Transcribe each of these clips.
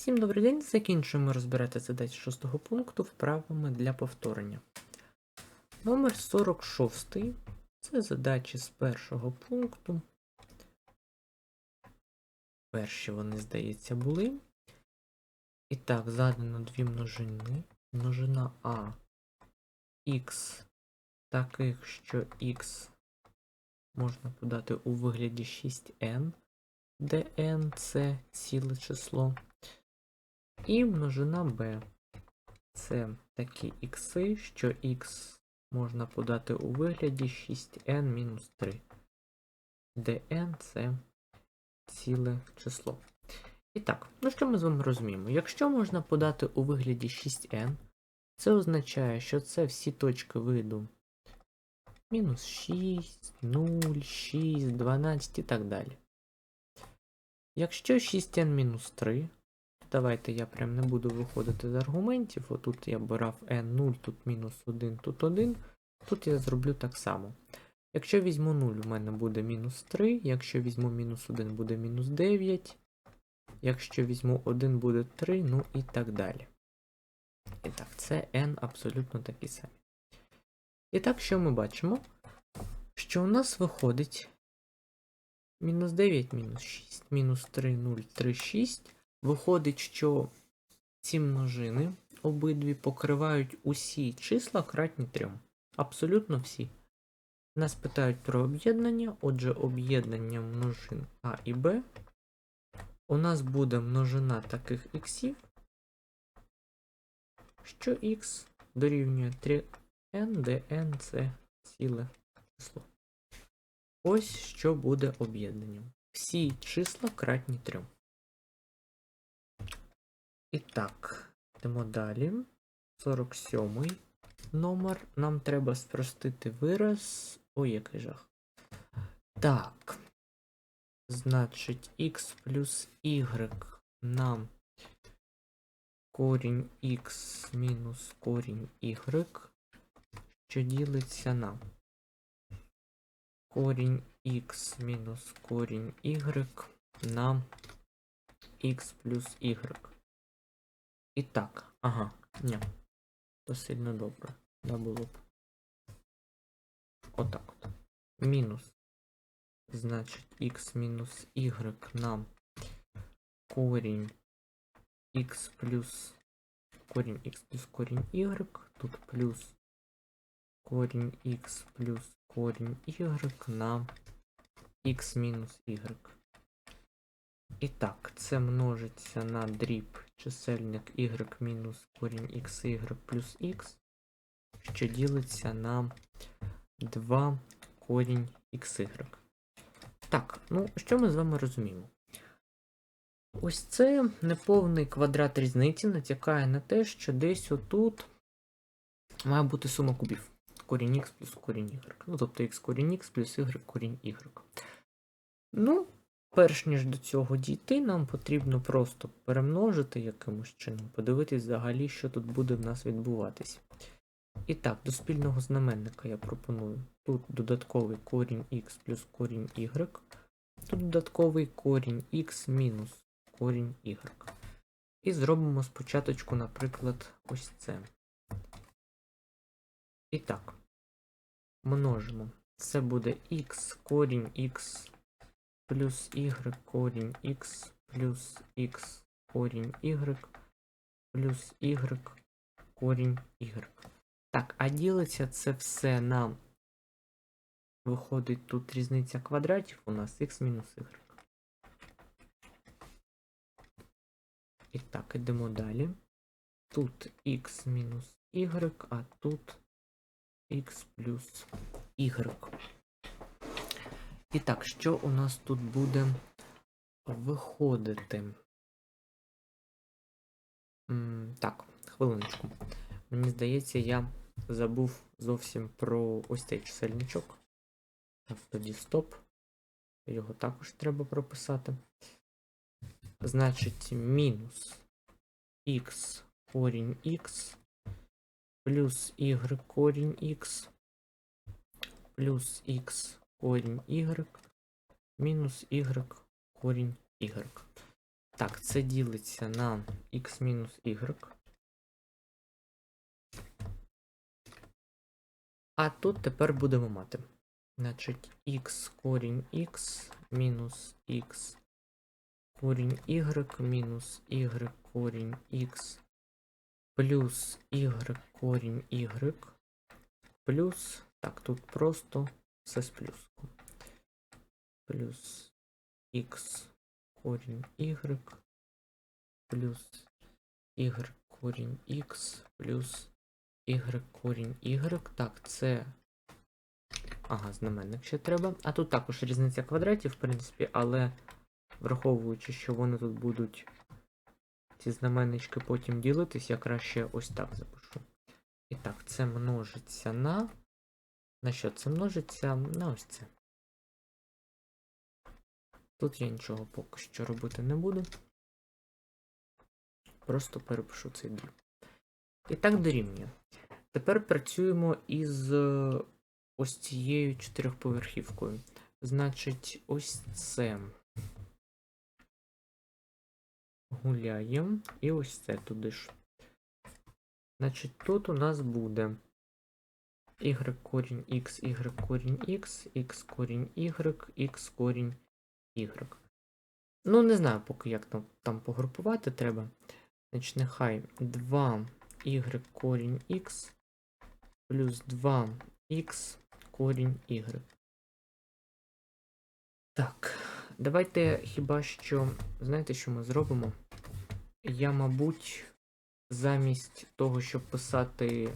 Всім добрий день. Закінчуємо розбирати задачі шостого пункту вправами для повторення. Номер 46. Це задачі з першого пункту. Перші вони, здається, були. І так, задано дві множини. Множина А х таких, що х можна подати у вигляді 6n, де n це ціле число. І множина b. Це такі ікси, що x можна подати у вигляді 6n-3, де n це ціле число. І так, ну що ми з вами розуміємо? Якщо можна подати у вигляді 6n, це означає, що це всі точки виду мінус 6, 0, 6, 12 і так далі. Якщо 6n-3, давайте я прям не буду виходити з аргументів. Отут я брав n0, тут мінус 1, тут 1. Тут я зроблю так само. Якщо візьму 0, у мене буде мінус 3, якщо візьму мінус 1, буде мінус 9. Якщо візьму 1, буде 3, ну і так далі. І так, це n абсолютно такі самі. І так, що ми бачимо? Що у нас виходить мінус 9, мінус 6, мінус 3, 0, 3, 6. Виходить, що ці множини обидві покривають усі числа кратні 3. Абсолютно всі. Нас питають про об'єднання, отже, об'єднання множин А і Б. У нас буде множина таких іксів, що х дорівнює 3n, де це ціле число. Ось що буде об'єднанням. Всі числа кратні 3. І так, йдемо далі. 47 номер. Нам треба спростити вираз. Ой, який жах. Так. Значить, x плюс y на корінь x мінус корінь y, що ділиться на корінь x мінус корінь y на x плюс y. І так, ага, ні. То сильно добре. Да було б. Отак от. Мінус. Значить, x мінус y на корінь x плюс корінь x плюс корінь y. Тут плюс корінь x плюс корінь y на x мінус y. І так, це множиться на дріб чисельник y мінус корінь xy плюс x, що ділиться на 2 корінь xy. Так, ну що ми з вами розуміємо? Ось це неповний квадрат різниці натякає на те, що десь отут має бути сума кубів. Корінь x плюс корінь y. Ну, тобто x корінь x плюс y корінь y. Ну, перш ніж до цього дійти, нам потрібно просто перемножити якимось чином, подивитись взагалі, що тут буде в нас відбуватись. І так, до спільного знаменника я пропоную. Тут додатковий корінь x плюс корінь y. Тут додатковий корінь x мінус корінь y. І зробимо спочатку, наприклад, ось це. І так, множимо. Це буде x корінь x плюс y корінь x плюс x корінь y плюс y корінь y. Так, а ділиться це все на. Виходить тут різниця квадратів у нас x мінус y. І так, ідемо далі. Тут x мінус y, а тут x плюс y. І так, що у нас тут буде виходити? Так, хвилиночку. Мені здається, я забув зовсім про ось цей чисельничок. Тоді стоп. Його також треба прописати. Значить, мінус х корінь х плюс y корінь х плюс х корінь y мінус y корінь y. Так, це ділиться на x мінус y. А тут тепер будемо мати. Значить, x корінь x мінус x корінь y мінус y корінь x плюс y корінь y плюс. Так, тут просто все з плюсом. Плюс x корінь y плюс y корінь x плюс y корінь y. Так, це. Ага, знаменник ще треба. А тут також різниця квадратів, в принципі, але враховуючи, що вони тут будуть ці знаменнички потім ділитись, я краще ось так запишу. І так, це множиться на. На що це множиться? На ось це. Тут я нічого поки що робити не буду. Просто перепишу цей дріб. І так дорівнює. Тепер працюємо із е, ось цією чотирьохповерхівкою. Значить, ось це. Гуляємо. І ось це туди ж. Значить, тут у нас буде y корінь x, y корінь x, x корінь y, x корінь y. Ну, не знаю, поки як там, там погрупувати треба. Значить, нехай 2 y корінь x плюс 2х корінь y. Так, давайте хіба що. Знаєте, що ми зробимо? Я, мабуть, замість того, щоб писати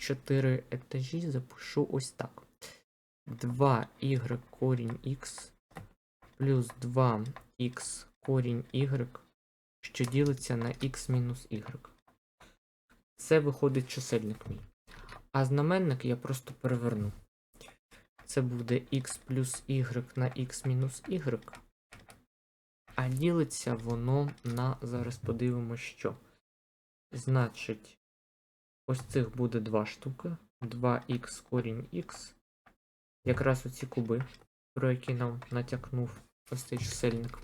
4 етажі, запишу ось так. 2y корінь x плюс 2х корінь y, що ділиться на x мінус y. Це виходить чисельник мій. А знаменник я просто переверну. Це буде x плюс y на x мінус y. А ділиться воно на. Зараз подивимося, що. Значить, ось цих буде два штуки. 2х корінь х. Якраз оці куби, про які нам натякнув ось цей чисельник.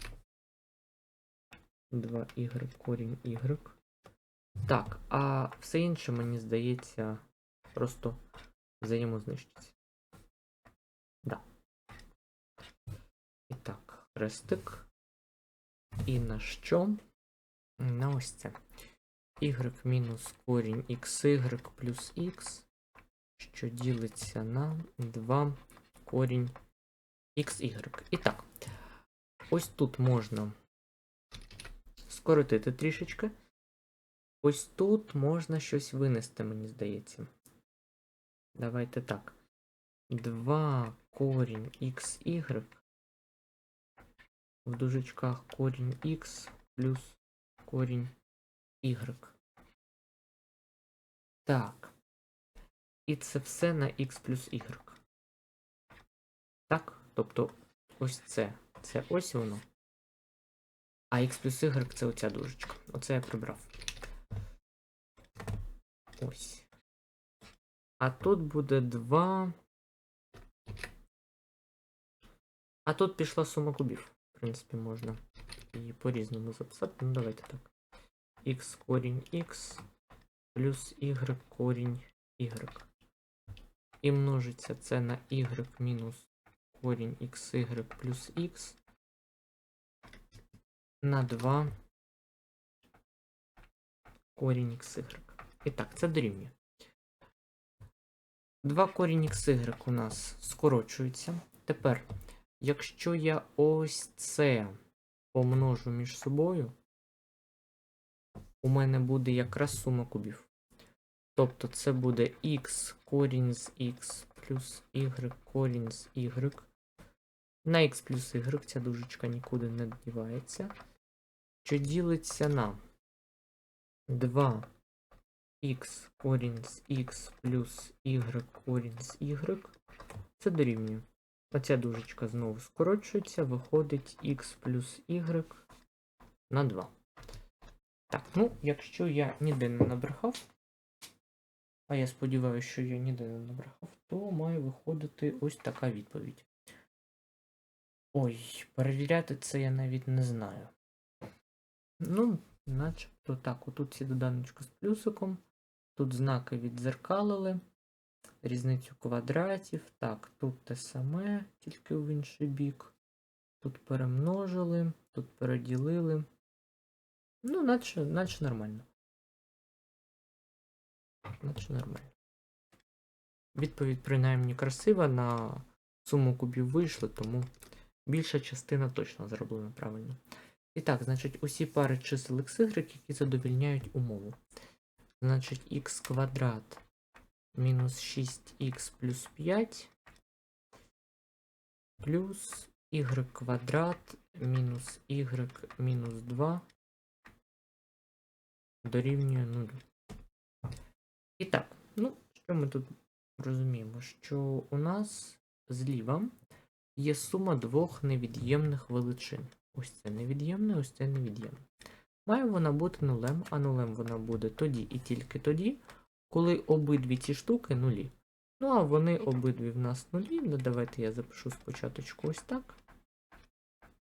2y корінь y. Так, а все інше, мені здається, просто взаємознищиться. Да. І так, хрестик. І на що? На ось це. Y мінус корінь xy плюс x, що ділиться на 2 корінь xy. І так, ось тут можна скоротити трішечки. Ось тут можна щось винести, мені здається. Давайте так. 2 корінь xy в дужечках корінь x плюс корінь y. Так. І це все на x плюс y. Так? Тобто ось це. Це ось воно. А x плюс y це оця дужечка. Оце я прибрав. Ось. А тут буде 2. А тут пішла сума кубів. В принципі, можна її по-різному записати. Ну, давайте так. Х корінь Х плюс y корінь y. І множиться це на y мінус корінь xy плюс x на 2 корінь xy. І так, це дорівнює. 2 корінь xy у нас скорочується. Тепер, якщо я ось це помножу між собою, у мене буде якраз сума кубів. Тобто це буде x корінь з x плюс y корінь з y. На x плюс y ця дужечка нікуди не дівається. Що ділиться на 2 x корінь з x плюс y корінь з y. Це дорівнює. Оця дужечка знову скорочується, виходить x плюс y на 2. Так, ну, якщо я ніде не набрехав, а я сподіваюся, що я ніде не набрехав, то має виходити ось така відповідь. Ой, перевіряти це я навіть не знаю. Ну, начебто так, отут ці доданочки з плюсиком. Тут знаки віддзеркалили. Різницю квадратів. Так, тут те саме, тільки в інший бік. Тут перемножили, тут переділили. Ну, наче, наче нормально. Наче нормально. Відповідь принаймні красива, на суму кубів вийшли, тому більша частина точно зроблена правильно. І так, значить, усі пари чисел xy, які задовільняють умову. Значить, х квадрат мінус 6х плюс 5 плюс y квадрат мінус y мінус 2 дорівнює 0. І так, ну, що ми тут розуміємо? Що у нас зліва є сума двох невід'ємних величин. Ось це невід'ємне, ось це невід'ємне. Має вона бути нулем, а нулем вона буде тоді і тільки тоді, коли обидві ці штуки нулі. Ну, а вони обидві в нас нулі. Ну, давайте я запишу спочатку ось так.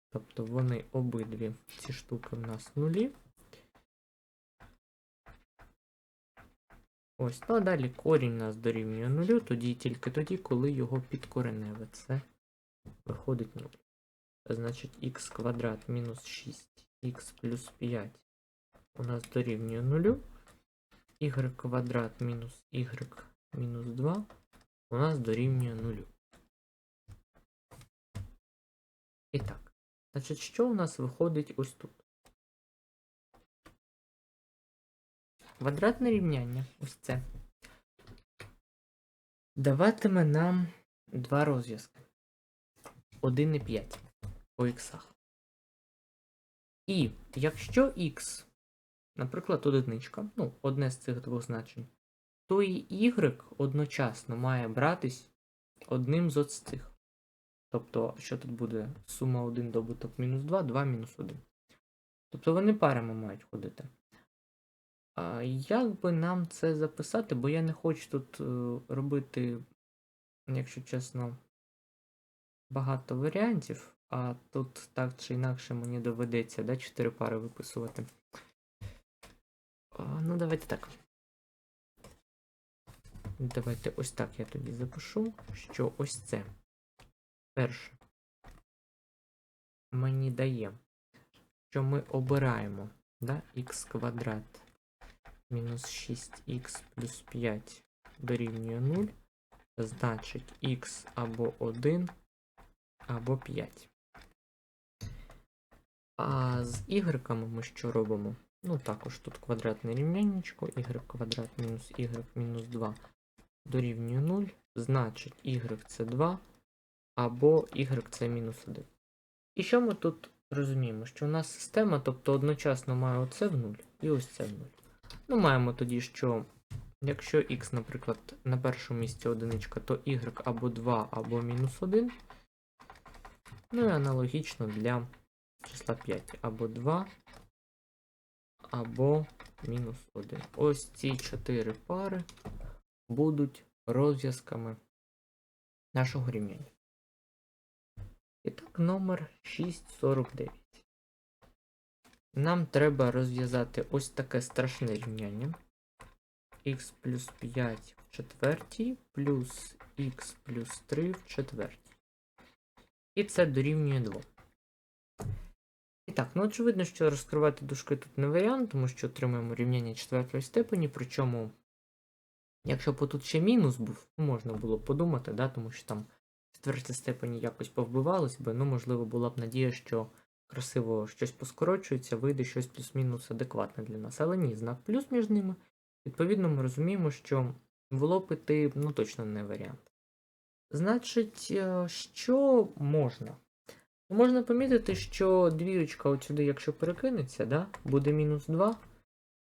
Тобто вони обидві ці штуки в нас нулі. Ось, ну а далі корінь у нас дорівнює нулю, тоді тільки тоді, коли його підкореневе. Це виходить 0. Значить, х квадрат мінус 6х плюс 5 у нас дорівнює 0. y квадрат мінус y мінус 2 у нас дорівнює 0. І так, значить, що у нас виходить ось тут? Квадратне рівняння, ось це. Даватиме нам два розв'язки. 1 і 5 по іксах. І якщо х, наприклад, одиничка, ну, одне з цих двох значень, то і y одночасно має братись одним з ось цих. Тобто, що тут буде сума 1 добуток мінус 2, 2 мінус 1. Тобто вони парами мають ходити. Як би нам це записати, бо я не хочу тут е, робити, якщо чесно, багато варіантів, а тут так чи інакше мені доведеться да, 4 пари виписувати. Ну, давайте так. Давайте ось так я тоді запишу, що ось це перше мені дає, що ми обираємо да, х квадрат мінус 6х плюс 5 дорівнює 0, значить х або 1, або 5. А з y ми що робимо? Ну, також тут квадратне рівняннячко, y квадрат мінус y мінус 2 дорівнює 0, значить y це 2, або y це мінус 1. І що ми тут розуміємо? Що у нас система, тобто одночасно має оце в 0 і ось це в 0. Ну, маємо тоді, що якщо x, наприклад, на першому місці одиничка, то y або 2, або мінус 1. Ну і аналогічно для числа 5 або 2, або мінус 1. Ось ці 4 пари будуть розв'язками нашого рівняння. І так, номер 649. Нам треба розв'язати ось таке страшне рівняння. х плюс 5 в четвертій плюс х плюс 3 в четвертій. І це дорівнює 2. І так, ну очевидно, що розкривати дужки тут не варіант, тому що отримаємо рівняння четвертої степені, причому, якщо б тут ще мінус був, можна було подумати, да, тому що там четвертій степені якось повбивалось би, ну, можливо, була б надія, що красиво щось поскорочується, вийде щось плюс-мінус адекватне для нас. Але ні, знак плюс між ними. Відповідно, ми розуміємо, що влопити ну, точно не варіант. Значить, е, що можна? Можна помітити, що двірочка от сюди, якщо перекинеться, да, буде мінус 2,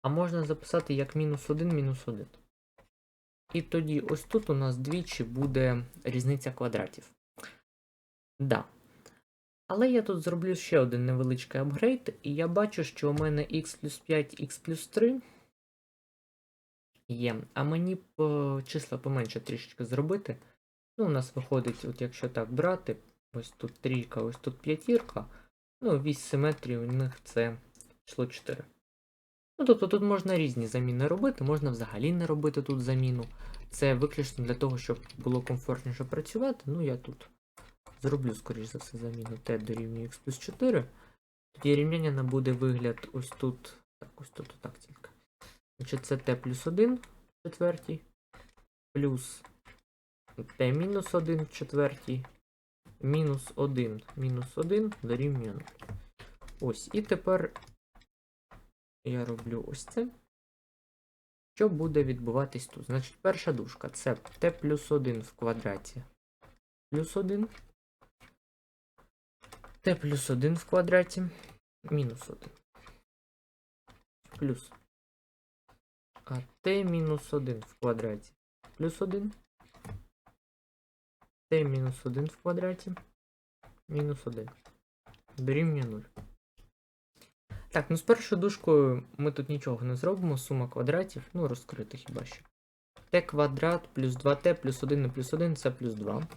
а можна записати як мінус 1, мінус 1. І тоді ось тут у нас двічі буде різниця квадратів. Да. Але я тут зроблю ще один невеличкий апгрейд, і я бачу, що у мене x плюс 5, x плюс 3 є. А мені б е, числа поменше трішечки зробити. Ну, у нас виходить, от якщо так брати, ось тут трійка, ось тут п'ятірка. Ну, вісь симетрії у них це число 4. Ну, тобто тут можна різні заміни робити, можна взагалі не робити тут заміну. Це виключно для того, щоб було комфортніше працювати. Ну, я тут зроблю, скоріш за все, заміну t дорівнює x плюс 4. Тоді рівняння набуде вигляд ось тут. Так, ось тут отак тільки. Значить, це t плюс 1 в четвертій, плюс t мінус 1 в четвертій, мінус 1, мінус 1 дорівнює 0. Ось, і тепер я роблю ось це. Що буде відбуватись тут? Значить, перша дужка це t плюс 1 в квадраті плюс 1. T плюс 1 в квадраті мінус 1. Плюс. А t мінус 1 в квадраті плюс 1. t мінус 1 в квадраті мінус 1. Дорівнює 0. Так, ну з першою дужкою ми тут нічого не зробимо. Сума квадратів, ну, розкрити хіба що. t квадрат плюс 2t плюс 1 на плюс 1 це плюс 2.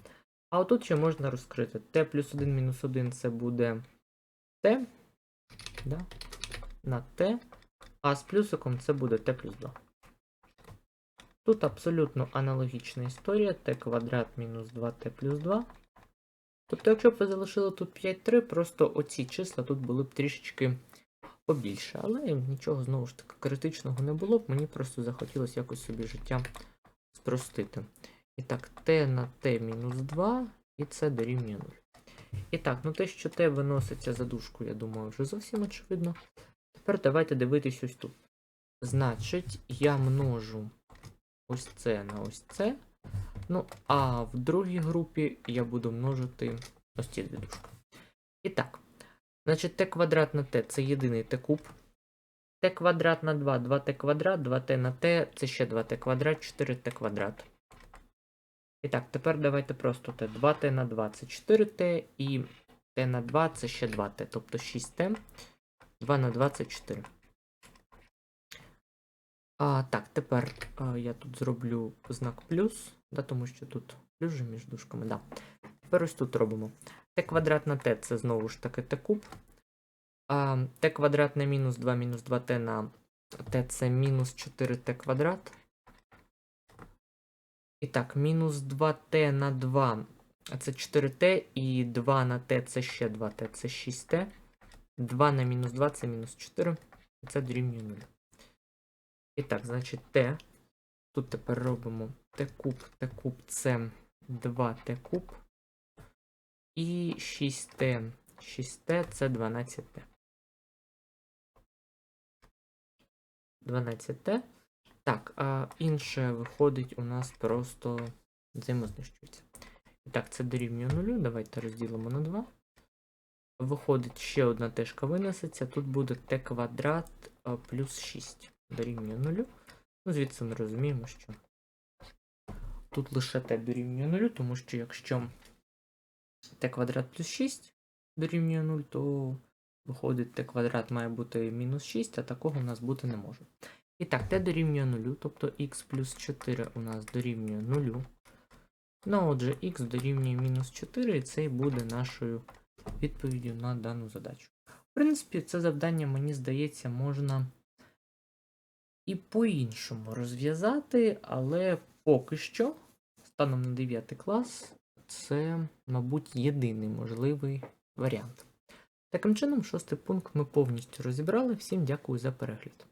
А отут ще можна розкрити. t плюс 1 мінус 1 це буде t. Да? На t. А з плюсиком це буде t плюс 2. Тут абсолютно аналогічна історія. t квадрат мінус 2t плюс 2. Тобто, якщо б ви залишили тут 5,3, просто оці числа тут були б трішечки побільше. Але нічого знову ж таки критичного не було б. Мені просто захотілося якось собі життя спростити. І так, t на t мінус 2, і це дорівнює 0. І так, ну те, що t виноситься за дужку, я думаю, вже зовсім очевидно. Тепер давайте дивитись ось тут. Значить, я множу ось це на ось це. Ну, а в другій групі я буду множити ось ці дві дужки. І так, значить, t квадрат на t це єдиний t куб. t квадрат на 2, 2t квадрат, 2t на t це ще 2t квадрат, 4t квадрат. І так, тепер давайте просто t. 2t на 2 це 4t, і t на 2 це ще 2t, тобто 6t. 2 на 2 це 4. А, так, тепер а, я тут зроблю знак плюс, да, тому що тут плюс же між дужками, да. Тепер ось тут робимо. t квадрат на t це знову ж таки t куб. А, t квадрат на мінус 2 мінус 2t на t це мінус 4t квадрат. І так, мінус 2t на 2 це 4t, і 2 на t це ще 2t, це 6t. 2 на мінус 2 це мінус 4. І це дорівнює 0. І так, значить t. Тут тепер робимо t куб, t куб це 2t куб. І 6t. 6t це 12t. 12t. Так, а інше виходить у нас просто взаємознищується. І так, це дорівнює 0. Давайте розділимо на 2. Виходить, ще одна тежка винесеться. Тут буде t квадрат плюс 6. Дорівнює 0. Ну, звідси ми розуміємо, що тут лише t дорівнює 0, тому що якщо t квадрат плюс 6 дорівнює 0, то виходить t квадрат має бути мінус 6, а такого у нас бути не може. І так, t дорівнює 0, тобто x плюс 4 у нас дорівнює 0. Ну, отже, x дорівнює мінус 4, і це і буде нашою відповіддю на дану задачу. В принципі, це завдання, мені здається, можна і по-іншому розв'язати, але поки що, станом на 9 клас, це, мабуть, єдиний можливий варіант. Таким чином, шостий пункт ми повністю розібрали. Всім дякую за перегляд.